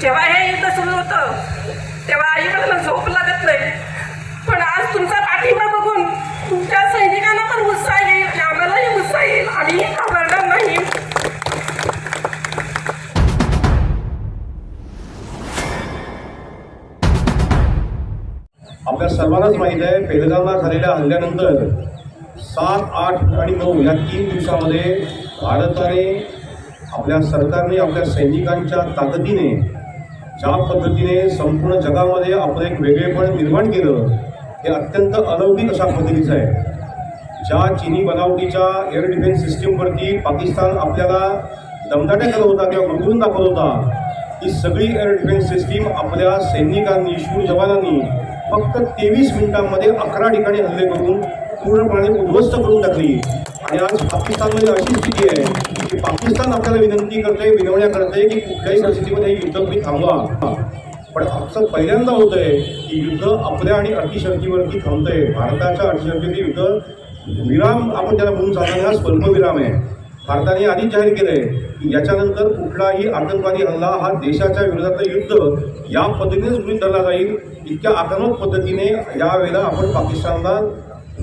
जेव्हा हे युद्ध सुरू होतं तेव्हा आई मला झोप लागत नाही. पण आज तुमचा पाठिंबा बघून तुमच्या सैनिकांना पण उत्साह येईल आम्हालाही उत्साह येईल. आम्ही घाबरणार नाही. आपल्या सर्वांनाच माहीत आहे पेलगावला झालेल्या हल्ल्यानंतर सात आठ आणि नऊ या तीन दिवसामध्ये भारताने आपल्या सरकारने आपल्या सैनिकांच्या ताकदीने ज्या पद्धतीने संपूर्ण जगामध्ये आपण एक वेगळेपण निर्माण केलं हे अत्यंत अलौकिक अशा पद्धतीचं आहे. ज्या चिनी बनावटीच्या एअर डिफेन्स सिस्टीमवरती पाकिस्तान आपल्याला दमदाटे करत होता किंवा गुंतवून दाखवत होता ही सगळी एअर डिफेन्स सिस्टीम आपल्या सैनिकांनी शूर जवानांनी फक्त तेवीस मिनिटांमध्ये अकरा ठिकाणी हल्ले करून पूर्णपणे उद्ध्वस्त करून टाकली. आणि आज पाकिस्तानमध्ये अशी स्थिती आहे की पाकिस्तान आपल्याला विनंती करते विनवण्या करते की कुठल्याही परिस्थितीमध्ये युद्ध तुम्ही थांबवा. पण असं पहिल्यांदा होत आहे की युद्ध आपल्या आणि अटीशर्तीवरती थांबतंय. भारताच्या अटीशर्तीचे युद्ध विराम आपण त्याला म्हणून चालणार हा स्वल्पविराम आहे. भारताने आधीच जाहीर केलं आहे की याच्यानंतर कुठलाही आतंकवादी हल्ला हा देशाच्या विरोधातलं युद्ध या पद्धतीनेच गृहित धरला जाईल. इतक्या आक्रमक पद्धतीने यावेळेला आपण पाकिस्तानला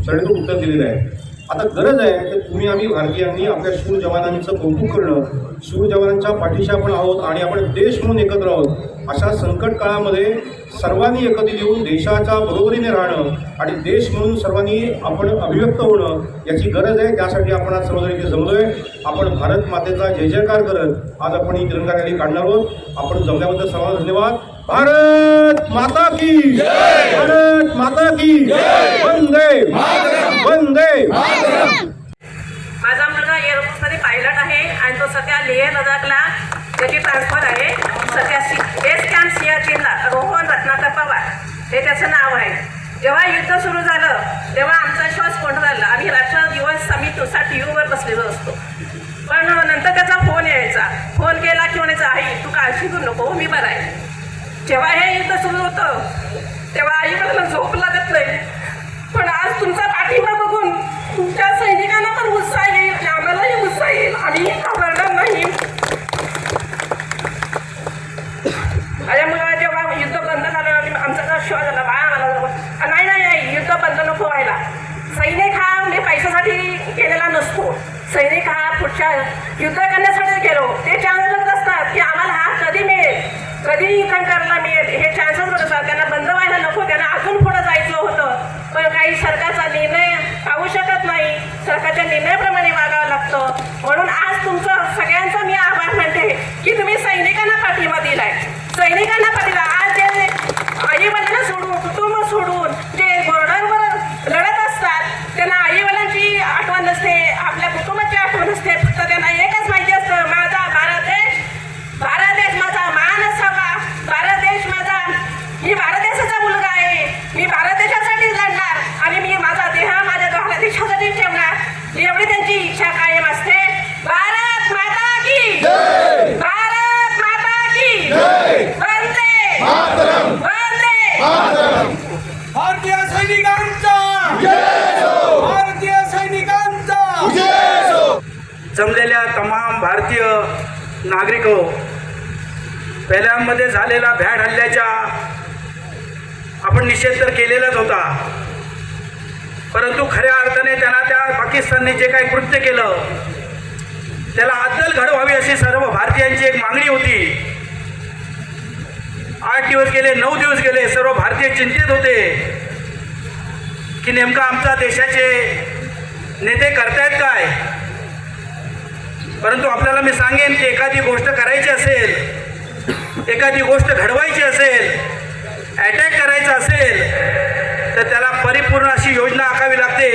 सडेतोड उत्तर दिलेलं आहे. आता गरज आहे तर तुम्ही आम्ही भारतीयांनी आपल्या शूर जवानांचं कौतुक करणं शूर जवानांच्या पाठीशी आपण आहोत आणि आपण देश म्हणून एकत्र आहोत अशा संकट काळामध्ये सर्वांनी एकत्रित येऊन देशाच्या बरोबरीने राहणं आणि देश म्हणून सर्वांनी आपण अभिव्यक्त होणं याची गरज आहे. त्यासाठी आपण आज सर्वजण इथे आहे आपण भारत मातेचा जय जयकार करत आज आपण ही तिरंगा रॅली काढणार आहोत. आपण जमल्याबद्दल सर्वांना धन्यवाद. भारत माता की भारत माता की वंदे वंदे माझा मुलगा एअरफोर्समध्ये पायलट आहे आणि तो सध्या लेह लडाखला. त्याची ट्रान्सफर आहे. सध्या सी बेस कॅम्प सियाचीनला रोहन रत्नाकर पवार. हे त्याचं नाव आहे. जेव्हा युद्ध सुरू झालं तेव्हा आमचा श्वास कोंड झाला. आम्ही रात्र दिवस आम्ही तुसा टी व्हीवर बसलेलो असतो. पण नंतर त्याचा फोन यायचा. फोन केला की म्हणायचा आई तू काळजी करू नको हो, मी बरा आहे. जेव्हा हे युद्ध सुरू होतं तेव्हा आई मला झोप लागत नाही पण आज तुमचा पाठिंबा बघून तुमच्या सैनिकांना पण उत्साह येईल आणि आम्हालाही उत्साह येईल आम्ही घाबरणार नाही त्यामुळे जेव्हा युद्ध बंद झालं आणि आमचा जरा श्वास झाला बाळा मला जरा- नाही नाही नाही युद्ध बंद नको व्हायला सैनिक हा म्हणजे पैशासाठी केलेला नसतो सैनिक हा पुढच्या युद्ध करण्यासाठी गेलो. ते चान्स बघत असतात की आम्हाला हा कधी मिळेल? कधी इथं मिळेल. हे चान्सेस बघत असतात. त्यांना बंद व्हायला नको. त्यांना अजून पुढे जायचं होतं. पण काही सरकारचा निर्णय पाहू शकत नाही. सरकारच्या निर्णयाप्रमाणे वागावं लागतं. म्हणून आज तुमचं सगळ्यांचा मी आभार मानते की तुम्ही सैनिकांना पाठिंबा दिलाय सैनिकांना पाठिंबा आज जे आई वडिलांना सोडून कुटुंब सोडून जे बॉर्डरवर लढत असतात त्यांना आई वडिलांची आठवण नसते आपल्या कुटुंबाची आठवण नसते फक्त त्यांना एकच माहिती असतं माझा भारत देश भारत देश माझा मान असावा भारत देश माझा मी भारत देशाचा मुलगा आहे मी भारत देशासाठी लढणार आणि मी माझा देह माझ्या भारत देशासाठी ठेवणार एवढी त्यांची इच्छा कायम असते भारत माता की भारत माता की वंदे वंदे भारतीय सैनिकांचा भारतीय सैनिकांचा जमलेल्या तमाम भारतीय नागरिक हो पहिल्यांमध्ये झालेला भ्याड हल्ल्याच्या आपण निषेध तर केलेलाच होता. परंतु खऱ्या अर्थाने त्यांना त्या पाकिस्तानने जे काही कृत्य केलं त्याला अद्दल घडवावी अशी सर्व भारतीयांची एक मागणी होती. आठ दिवस गेले नऊ दिवस गेले सर्व भारतीय चिंतेत होते की नेमका आमचा देशाचे नेते करतायत काय? परंतु आपल्याला मी सांगेन की एखादी गोष्ट करायची असेल एखादी गोष्ट घडवायची असेल अटॅक करायचा असेल तर त्याला परिपूर्ण अशी योजना आखावी लागते.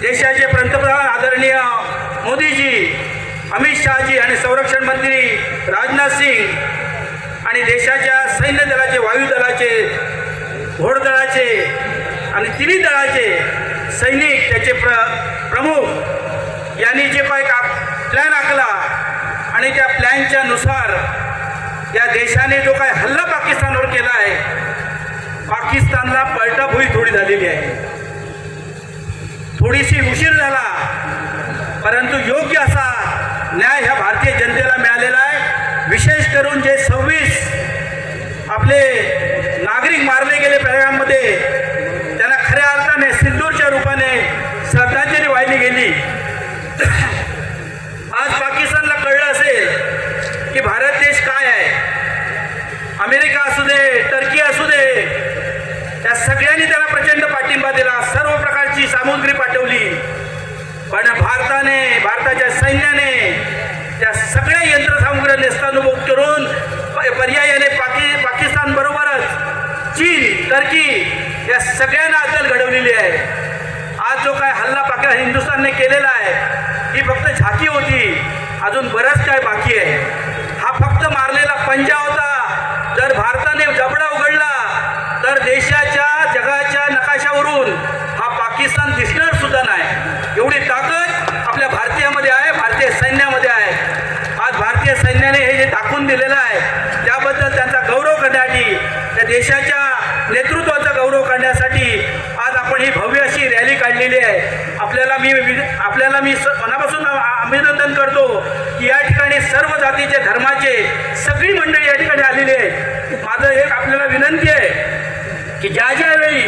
देशाचे पंतप्रधान आदरणीय मोदीजी अमित शहाजी आणि संरक्षण मंत्री राजनाथ सिंग आणि देशाच्या सैन्य दलाचे वायुदलाचे घोडदळाचे आणि तिन्ही दळाचे सैनिक त्याचे प्र प्रमुख यांनी जे काही प्लॅन आखला आणि त्या प्लॅनच्या नुसार या देशाने जो काही हल्ला पाकिस्तानवर केला आहे पाकिस्तानला पलटाभुई थोडी झालेली आहे. थोडीशी उशीर झाला परंतु योग्य असा न्याय ह्या भारतीय जनतेला मिळालेला आहे. विशेष करून जे सव्वीस आपले नागरिक मारले गेले पहलगाममध्ये त्यांना खऱ्या अर्थाने सिंदूरच्या रूपाने श्रद्धांजली वाहिली गेली आज पाकिस्तानला कळलं असेल की भारत देश काय आहे? अमेरिका असू दे टर्की असू दे त्या सगळ्यांनी त्याला प्रचंड पाठिंबा दिला सर्व प्रकारची सामुग्री पाठवली. पण भारताने भारताच्या सैन्याने त्या सगळ्या यंत्रसामुग्री नेस्तानुभूत करून प- पर्यायाने पाकि पाकिस्तान बरोबरच चीन टर्की या सगळ्यांना अदल घडवलेली आहे. आज जो काय हल्ला पाकिस्तान हिंदुस्थानने केलेला आहे ही फक्त झाकी होती अजून बरंच काय बाकी आहे. फक्त मारलेला पंजा होता. जर भारताने जबडा उघडला तर देशाच्या जगाच्या नकाशावरून हा पाकिस्तान दिसणार सुद्धा नाही. एवढी ताकद आपल्या भारतीयामध्ये आहे भारतीय सैन्यामध्ये आहे. आज भारतीय सैन्याने हे जे दाखवून दिलेलं आहे त्याबद्दल त्यांचा गौरव करण्यासाठी त्या देशाच्या नेतृत्वाचा गौरव करण्यासाठी आज आपण ही भव्य अशी रॅली काढलेली आहे. आपल्याला मी आपल्याला मी मनापासून अभिनंदन करतो की या ठिकाणी सर्व जातीचे धर्माचे सगळी मंडळी या ठिकाणी आलेली आहे माझं एक आपल्याला विनंती आहे की ज्या ज्या वेळी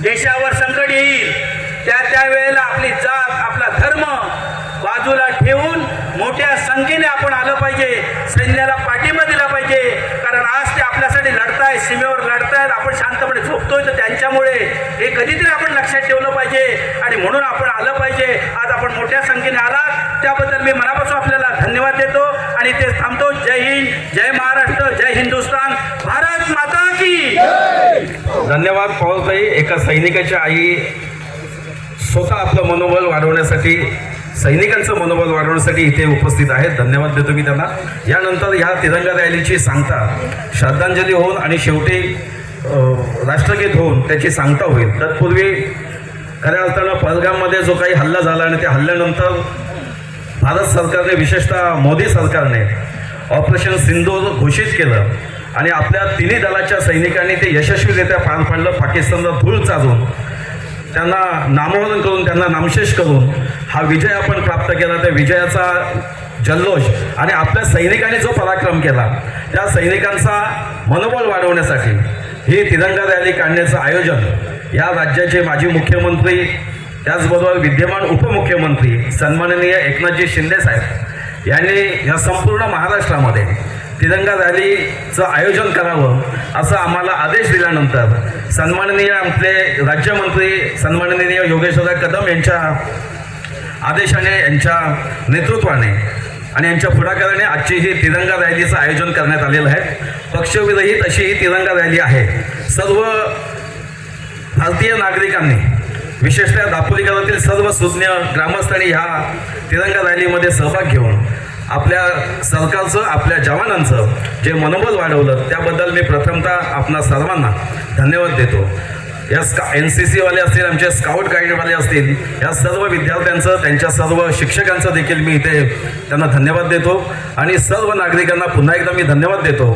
देशावर संकट येईल त्या त्या वेळेला आपली जात आपला धर्म बाजूला ठेवून मोठ्या संख्येने आपण आलं पाहिजे. सैन्याला पाठिंबा दिला पाहिजे. कारण आज ते आपल्यासाठी लढताय सीमेवर लढतायत. आपण शांतपणे झोपतोय तर त्यांच्यामुळे हे कधीतरी आपण लक्षात ठेवलं पाहिजे. आणि म्हणून आपण आलं पाहिजे. आज आपण मोठ्या संख्येने आलात. त्याबद्दल मी मनापासून आपल्याला धन्यवाद देतो. आणि ते थांबतो. जय हिंद जय महाराष्ट्र जय हिंदुस्तान भारत माता की धन्यवाद पवारताई एका सैनिकाच्या आई स्वतः आपलं मनोबल वाढवण्यासाठी सैनिकांचं मनोबल वाढवण्यासाठी इथे उपस्थित आहेत. धन्यवाद देतो मी त्यांना. यानंतर ह्या तिरंगा रॅलीची सांगता श्रद्धांजली होऊन आणि शेवटी राष्ट्रगीत होऊन त्याची सांगता होईल. तत्पूर्वी खऱ्या अर्थानं पलगाममध्ये जो काही हल्ला झाला आणि त्या हल्ल्यानंतर भारत सरकारने विशेषतः मोदी सरकारने ऑपरेशन सिंधूर घोषित केलं आणि आपल्या तिन्ही दलाच्या सैनिकांनी ते यशस्वीरित्या पार पाडलं. पाकिस्तानला धूळ चालून त्यांना नामोहरण करून त्यांना नामशेष करून हा विजय आपण प्राप्त केला त्या विजयाचा जल्लोष आणि आपल्या सैनिकांनी जो पराक्रम केला त्या सैनिकांचा मनोबल वाढवण्यासाठी ही तिरंगा रॅली काढण्याचं आयोजन या राज्याचे माजी मुख्यमंत्री त्याचबरोबर विद्यमान उपमुख्यमंत्री सन्माननीय एकनाथजी शिंदे साहेब यांनी या संपूर्ण महाराष्ट्रामध्ये तिरंगा रॅलीचं आयोजन करावं असं आम्हाला आदेश दिल्यानंतर सन्माननीय आपले राज्यमंत्री सन्माननीय योगेश्वर कदम यांच्या आदेशाने यांच्या नेतृत्वाने आणि यांच्या पुढाकाराने आजची ही तिरंगा रॅलीचं आयोजन करण्यात आलेलं आहे. पक्षविरहित अशी ही तिरंगा रॅली आहे. सर्व भारतीय नागरिकांनी विशेषतः दापोली गावातील सर्व सुज्ञ ग्रामस्थांनी ह्या तिरंगा रॅलीमध्ये सहभाग घेऊन आपल्या सरकारचं आपल्या जवानांचं जे मनोबल वाढवलं त्याबद्दल मी प्रथमतः आपणा सर्वांना धन्यवाद देतो. या स्का एन सी सीवाले असतील आमचे स्काउट गाईडवाले असतील या सर्व विद्यार्थ्यांचं त्यांच्या सर्व शिक्षकांचं देखील मी इथे त्यांना धन्यवाद देतो. आणि सर्व नागरिकांना पुन्हा एकदा मी धन्यवाद देतो.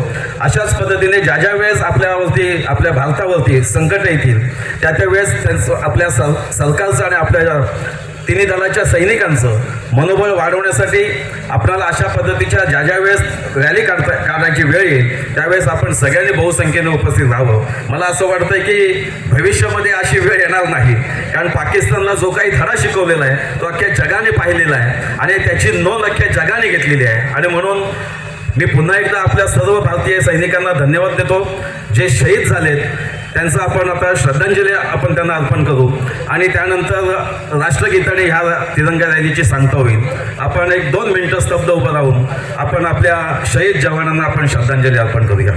अशाच पद्धतीने ज्या ज्या वेळेस आपल्यावरती आपल्या भारतावरती संकट येतील त्या त्या वेळेस त्यांचं आपल्या सर सरकारचं आणि आपल्या तिन्ही दलाच्या सैनिकांचं मनोबळ वाढवण्यासाठी आपल्याला अशा पद्धतीच्या ज्या ज्या वेळेस रॅली काढता काढण्याची वेळ येईल त्यावेळेस आपण सगळ्यांनी बहुसंख्येने उपस्थित राहावं. मला असं वाटतं की भविष्यामध्ये अशी वेळ येणार नाही. कारण पाकिस्तानला जो काही धडा शिकवलेला आहे तो अख्ख्या जगाने पाहिलेला आहे आणि त्याची नोंद अख्ख्या जगाने घेतलेली आहे. आणि म्हणून मी पुन्हा एकदा आपल्या सर्व भारतीय सैनिकांना धन्यवाद देतो. जे शहीद झालेत त्यांचं आपण आता श्रद्धांजली आपण त्यांना अर्पण करू. आणि त्यानंतर राष्ट्रगीताने ह्या तिरंगा रॅलीची सांगता होईल. आपण एक दोन मिनटं स्तब्ध उभं राहून आपण आपल्या शहीद जवानांना आपण श्रद्धांजली अर्पण करूया.